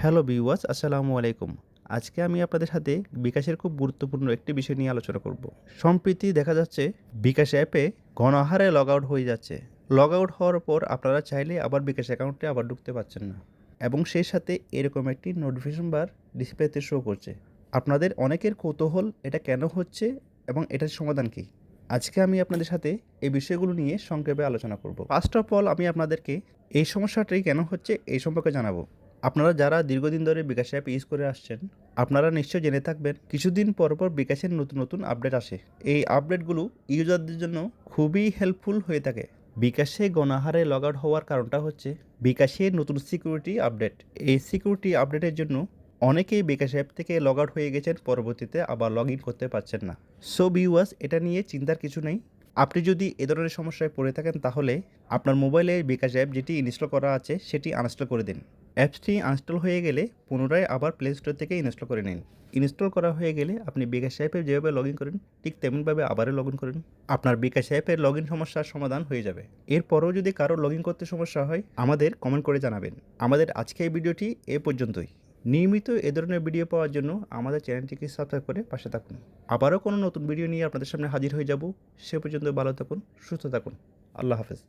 Hello বিওয়াস আসসালামু আলাইকুম। আজকে আমি আপনাদের সাথে বিকাশের খুব গুরুত্বপূর্ণ একটি বিষয় নিয়ে আলোচনা করব। সম্প্রতি দেখা যাচ্ছে, বিকাশ অ্যাপে গণহারে লগ আউট হয়ে যাচ্ছে। লগ আউট হওয়ার পর আপনারা চাইলে আবার বিকাশ অ্যাকাউন্টে আবার ঢুকতে পারছেন না। এবং সেই সাথে এরকম একটি নোটিফিকেশন বার ডিসপ্লেতে শো করছে। আপনাদের অনেকের কৌতূহল এটা কেন হচ্ছে এবং এটার সমাধান কী? আজকে আমি আপনাদের সাথে এই বিষয়গুলো নিয়ে সংক্ষেপে আলোচনা করব। ফার্স্ট অফ অল আমি আপনাদেরকে এই সমস্যাটি কেন হচ্ছে এই সম্পর্কে জানাব। আপনারা যারা দীর্ঘদিন ধরে বিকাশ অ্যাপ ইউজ করে আসছেন, আপনারা নিশ্চয় জেনে থাকবেন, কিছুদিন পর পর বিকাশের নতুন নতুন আপডেট আসে। এই আপডেটগুলো ইউজারদের জন্য খুবই হেল্পফুল হয়ে থাকে। বিকাশে গণাহারে লগ আউট হওয়ার কারণটা হচ্ছে বিকাশের নতুন সিকিউরিটি আপডেট এই সিকিউরিটি আপডেটের জন্য অনেকেই বিকাশ অ্যাপ থেকে লগ আউট হয়ে গেছেন, পরবর্তীতে আবার লগ ইন করতে পারছেন না। সো বিওয়াস এটা নিয়ে চিন্তার কিছু নেই। আপনি যদি এ ধরনের সমস্যায় পড়ে থাকেন, তাহলে আপনার মোবাইলে বিকাশ অ্যাপ যেটি ইনস্টল করা আছে, সেটি আনস্টল করে দিন। অ্যাপসটি আনস্টল হয়ে গেলে পুনরায় আবার প্লে স্টোর থেকে ইনস্টল করে নিন। ইনস্টল করা হয়ে গেলে আপনি বিকাশ অ্যাপে যেভাবে লগ করেন, ঠিক তেমনভাবে আবারও লগ করেন। আপনার বিকাশ অ্যাপের লগ সমস্যার সমাধান হয়ে যাবে। এরপরও যদি কারও লগ করতে সমস্যা হয়, আমাদের কমেন্ট করে জানাবেন। আমাদের আজকের এই ভিডিওটি এ পর্যন্তই। নিয়মিত এ ধরনের ভিডিও পাওয়ার জন্য আমাদের চ্যানেলটিকে সাবস্ক্রাইব করে পাশে থাকুন। আবারও কোনো নতুন ভিডিও নিয়ে আপনাদের সামনে হাজির হয়ে যাব। সে পর্যন্ত ভালো থাকুন, সুস্থ থাকুন। আল্লাহ হাফেজ।